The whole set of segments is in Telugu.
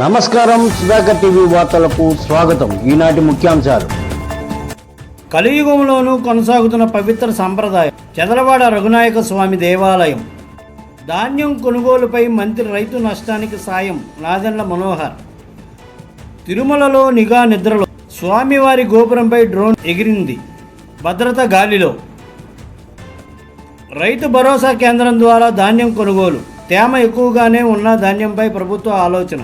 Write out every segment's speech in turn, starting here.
నమస్కారం సుధాకర్ టీవీ వార్తలకు స్వాగతం. ఈనాటి ముఖ్యాంశాలు. కలియుగంలోనూ కొనసాగుతున్న పవిత్ర సంప్రదాయం చదలవాడ రఘునాయక స్వామి దేవాలయం. ధాన్యం కొనుగోలుపై మంత్రి రైతు నష్టానికి సాయం నాదెండ్ల మనోహర్. తిరుమలలో నిఘా నిద్రలో స్వామివారి గోపురంపై డ్రోన్ ఎగిరింది భద్రత గాలిలో. రైతు భరోసా కేంద్రం ద్వారా ధాన్యం కొనుగోలు తేమ ఎక్కువగానే ఉన్న ధాన్యంపై ప్రభుత్వ ఆలోచన.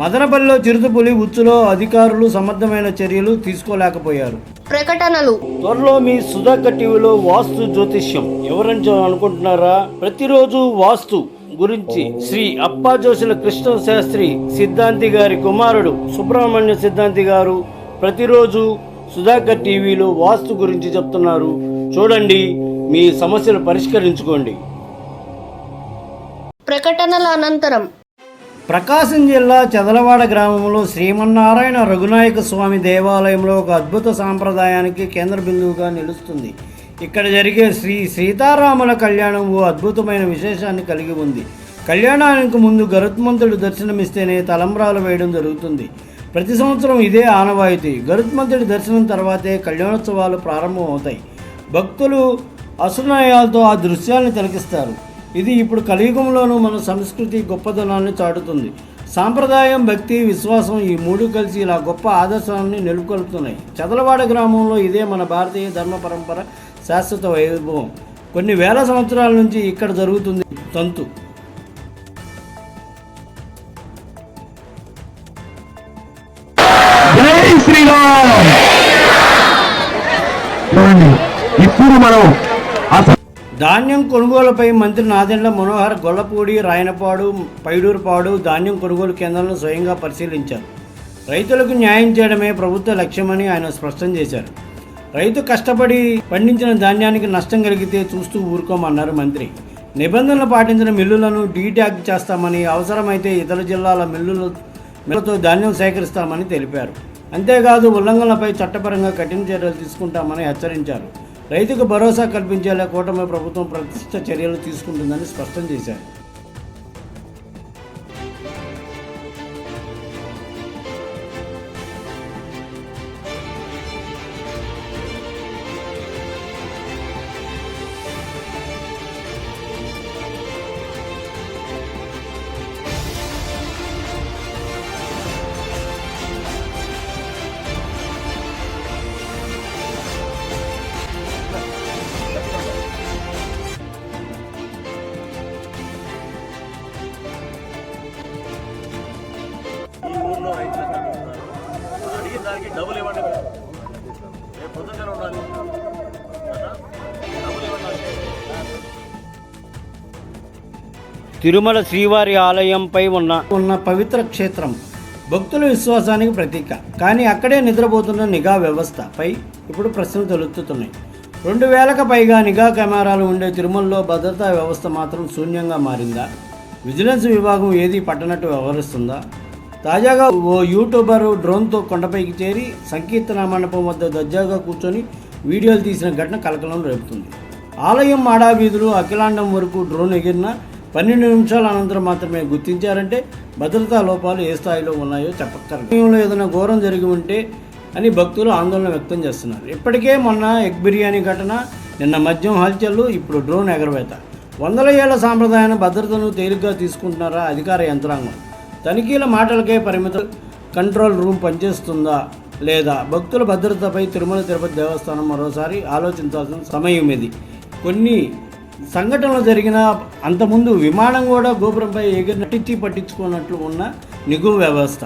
మదనపల్లిలో చిరుతపులి ఉచ్చులో అధికారులు సమర్థమైన చర్యలు తీసుకోలేకపోయారు. ప్రకటనలు. త్వరలో మీ సుధాకర్ టీవీలో వాస్తు జ్యోతిష్యం. ఎవరని అనుకుంటున్నారా? ప్రతిరోజు వాస్తు గురించి శ్రీ అప్పా జోషుల కృష్ణ శాస్త్రి సిద్ధాంతి గారి కుమారుడు సుబ్రహ్మణ్య సిద్ధాంతి గారు ప్రతిరోజు సుధాకర్ టీవీలో వాస్తు గురించి చెప్తున్నారు. చూడండి మీ సమస్యలు పరిష్కరించుకోండి. ప్రకటనల అనంతరం ప్రకాశం జిల్లా చదలవాడ గ్రామంలో శ్రీమన్నారాయణ రఘునాయక స్వామి దేవాలయంలో ఒక అద్భుత సాంప్రదాయానికి కేంద్ర బిందువుగా నిలుస్తుంది. ఇక్కడ జరిగే శ్రీ సీతారాముల కళ్యాణం ఓ అద్భుతమైన విశేషాన్ని కలిగి ఉంది. కళ్యాణానికి ముందు గరుత్మంతుడు దర్శనమిస్తేనే తలంబ్రాలు వేయడం జరుగుతుంది. ప్రతి సంవత్సరం ఇదే ఆనవాయితీ. గరుత్మంతుడి దర్శనం తర్వాతే కళ్యాణోత్సవాలు ప్రారంభమవుతాయి. భక్తులు అసునయాలతో ఆ దృశ్యాన్ని తిలకిస్తారు. ఇది ఇప్పుడు కలియుగంలోనూ మన సంస్కృతి గొప్పదనాన్ని చాటుతుంది. సాంప్రదాయం భక్తి విశ్వాసం ఈ మూడు కలిసి ఇలా గొప్ప ఆదర్శాన్ని నెలకొల్పుతున్నాయి. చదలవాడ గ్రామంలో ఇదే మన భారతీయ ధర్మ పరంపర శాశ్వత వైభవం. కొన్ని వేల సంవత్సరాల నుంచి ఇక్కడ జరుగుతుంది తంతు. ఇప్పుడు మనం ధాన్యం కొనుగోలుపై మంత్రి నాదెండ్ల మనోహర్ గొల్లపూడి రాయనపాడు పైడూరుపాడు ధాన్యం కొనుగోలు కేంద్రాలను స్వయంగా పరిశీలించారు. రైతులకు న్యాయం చేయడమే ప్రభుత్వ లక్ష్యమని ఆయన స్పష్టం చేశారు. రైతు కష్టపడి పండించిన ధాన్యానికి నష్టం కలిగితే చూస్తూ ఊరుకోమన్నారు మంత్రి. నిబంధనలు పాటించిన మిల్లులను డీట్యాగ్ చేస్తామని అవసరమైతే ఇతర జిల్లాల మిల్లులు మిల్లతో ధాన్యం సేకరిస్తామని తెలిపారు. అంతేకాదు ఉల్లంఘనలపై చట్టపరంగా కఠిన చర్యలు తీసుకుంటామని హెచ్చరించారు. రైతుకు భరోసా కల్పించేలా కూటమి ప్రభుత్వం ప్రతిష్ట చర్యలు తీసుకుంటుందని స్పష్టం చేశారు. దానికి డబ్బులు ఇవ్వండి. రేపు పొద్దున్న ఉండాలి. తిరుమల శ్రీవారి ఆలయంపై ఉన్న ఉన్న పవిత్ర క్షేత్రం భక్తుల విశ్వాసానికి ప్రతీక. కానీ అక్కడే నిద్రపోతున్న నిఘా వ్యవస్థపై ఇప్పుడు ప్రశ్నలు తలెత్తుతున్నాయి. రెండు వేలకు పైగా నిఘా కెమెరాలు ఉండే తిరుమలలో భద్రతా వ్యవస్థ మాత్రం శూన్యంగా మారిందా? విజిలెన్స్ విభాగం ఏది పట్టనట్టు వ్యవహరిస్తుందా? తాజాగా ఓ యూట్యూబర్ డ్రోన్తో కొండపైకి చేరి సంకీర్తన మండపం వద్ద దర్జాగా కూర్చొని వీడియోలు తీసిన ఘటన కలకలం రేపుతుంది. ఆలయం మాడావీధులు అఖిలాండం వరకు డ్రోన్ ఎగిరిన పన్నెండు నిమిషాల అనంతరం మాత్రమే గుర్తించారంటే భద్రతా లోపాలు ఏ స్థాయిలో ఉన్నాయో చెప్పక్కర సమయంలో ఏదైనా ఘోరం జరిగి ఉంటే అని భక్తులు ఆందోళన వ్యక్తం చేస్తున్నారు. ఇప్పటికే మొన్న ఎగ్ బిర్యానీ ఘటన నిన్న మద్యం హల్చల్లు ఇప్పుడు డ్రోన్ ఎగరవేత. వందల ఏళ్ళ సాంప్రదాయాన్ని భద్రతను తేలిగ్గా తీసుకుంటున్నారా అధికార యంత్రాంగం? తనిఖీల మాటలకే పరిమితం కంట్రోల్ రూమ్ పనిచేస్తుందా లేదా? భక్తుల భద్రతపై తిరుమల తిరుపతి దేవస్థానం మరోసారి ఆలోచించాల్సిన సమయం ఇది. కొన్ని సంఘటనలు జరిగిన అంతకుముందు విమానం కూడా గోపురంపై ఎగిరి నటించి పట్టించుకున్నట్లు ఉన్న నిఘు వ్యవస్థ.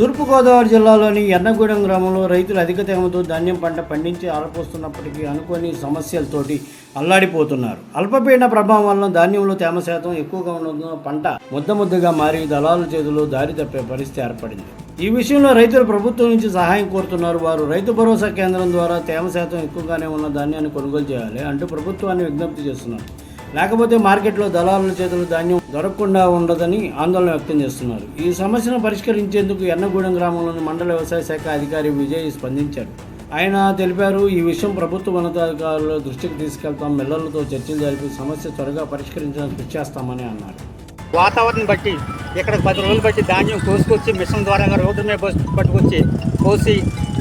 తూర్పుగోదావరి జిల్లాలోని ఎర్నగూడెం గ్రామంలో రైతులు అధిక తేమతో ధాన్యం పంట పండించి ఆరపోస్తున్నప్పటికీ అనుకోని సమస్యలతోటి అల్లాడిపోతున్నారు. అల్పపీడన ప్రభావం వలన ధాన్యంలో తేమ శాతం ఎక్కువగా ఉండడంతో పంట ముద్ద ముద్దగా మారి దళాల చేతిలో దారి తప్పే పరిస్థితి ఏర్పడింది. ఈ విషయంలో రైతులు ప్రభుత్వం నుంచి సహాయం కోరుతున్నారు. వారు రైతు భరోసా కేంద్రం ద్వారా తేమ శాతం ఎక్కువగానే ఉన్న ధాన్యాన్ని కొనుగోలు చేయాలి అంటూ ప్రభుత్వాన్ని విజ్ఞప్తి చేస్తున్నారు. లేకపోతే మార్కెట్లో దళారుల చేతులు ధాన్యం దొరకకుండా ఉండదని ఆందోళన వ్యక్తం చేస్తున్నారు. ఈ సమస్యను పరిష్కరించేందుకు ఎన్నగూడెం గ్రామంలోని మండల వ్యవసాయ శాఖ అధికారి విజయ్ స్పందించారు. ఆయన తెలిపారు ఈ విషయం ప్రభుత్వ ఉన్నతాధికారుల దృష్టికి తీసుకెళ్తాం మిల్లర్లతో చర్చలు జరిపి సమస్య త్వరగా పరిష్కరించడానికి కృషి చేస్తామని అన్నారు. వాతావరణం బట్టి ఇక్కడ పది రోజులు బట్టి ధాన్యం కోసుకొచ్చి మిషన్ ద్వారా రోడ్డు మీద పట్టుకొచ్చి కోసి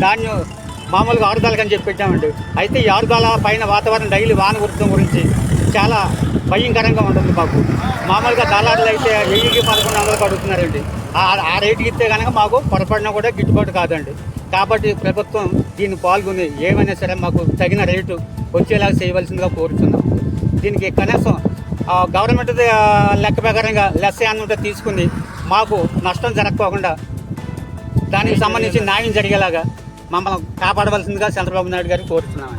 ధాన్యం మామూలుగా ఆరుదాలకని చెప్పి పెట్టామండి. అయితే ఈ ఆరుదాల పైన వాతావరణం డైలీ వాన కురడం గురించి చాలా భయంకరంగా ఉంటుంది మాకు. మామూలుగా దళారులు అయితే వెయ్యికి పదకొండు వందలకు అడుగుతున్నారండి. ఆ రేటు రేటుకి ఇస్తే కనుక మాకు పొరపడినా కూడా గిట్టుబాటు కాదండి. కాబట్టి ప్రభుత్వం దీన్ని పాల్గొని ఏమైనా సరే మాకు తగిన రేటు వచ్చేలాగా చేయవలసిందిగా కోరుతున్నాం దీనికి కనీసం గవర్నమెంట్ లెక్క ప్రకారంగా లెస్ ఉంటే తీసుకుని మాకు నష్టం జరగకోకుండా దానికి సంబంధించి న్యాయం జరిగేలాగా మమ్మల్ని కాపాడవలసిందిగా చంద్రబాబు నాయుడు గారు కోరుతున్నాం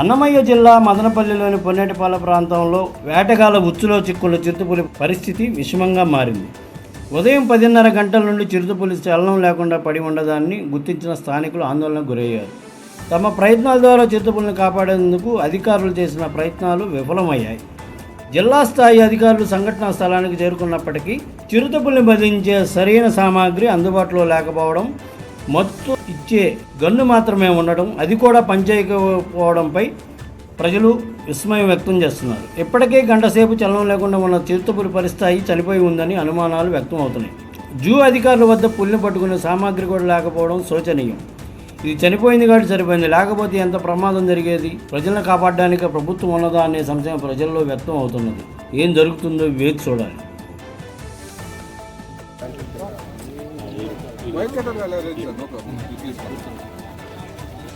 అన్నమయ్య జిల్లా మదనపల్లిలోని పొన్నేటిపాల ప్రాంతంలో వేటగాల ఉచ్చులో చిక్కుల చిరుతపులి పరిస్థితి విషమంగా మారింది. ఉదయం పదిన్నర గంటల నుండి చిరుతపులి చలనం లేకుండా పడి ఉండదాన్ని గుర్తించిన స్థానికులు ఆందోళనకు గురయ్యారు. తమ ప్రయత్నాల ద్వారా చిరుతపులిని కాపాడేందుకు అధికారులు చేసిన ప్రయత్నాలు విఫలమయ్యాయి. జిల్లా స్థాయి అధికారులు సంఘటనా స్థలానికి చేరుకున్నప్పటికీ చిరుతపుల్ని బంధించే సరైన సామాగ్రి అందుబాటులో లేకపోవడం మత్తు ఇచ్చే గన్ను మాత్రమే ఉండడం అది కూడా పనిచేయకపోవడంపై ప్రజలు విస్మయం వ్యక్తం చేస్తున్నారు. ఇప్పటికే గంటసేపు చలనం లేకుండా ఉన్న చిరుతపులి పరిస్థాయి చనిపోయి ఉందని అనుమానాలు వ్యక్తం అవుతున్నాయి జూ అధికారుల వద్ద పుల్లిని పట్టుకునే సామాగ్రి కూడా లేకపోవడం శోచనీయం. ఇది చనిపోయింది కాబట్టి సరిపోయింది. లేకపోతే ఎంత ప్రమాదం జరిగేది? ప్రజలను కాపాడడానికి ప్రభుత్వం ఉన్నదా అనే సంశయం ప్రజల్లో వ్యక్తం అవుతున్నది ఏం జరుగుతుందో వేచి చూడాలి. white colour colour no problem please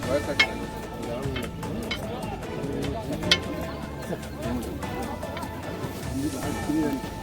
white colour ఇది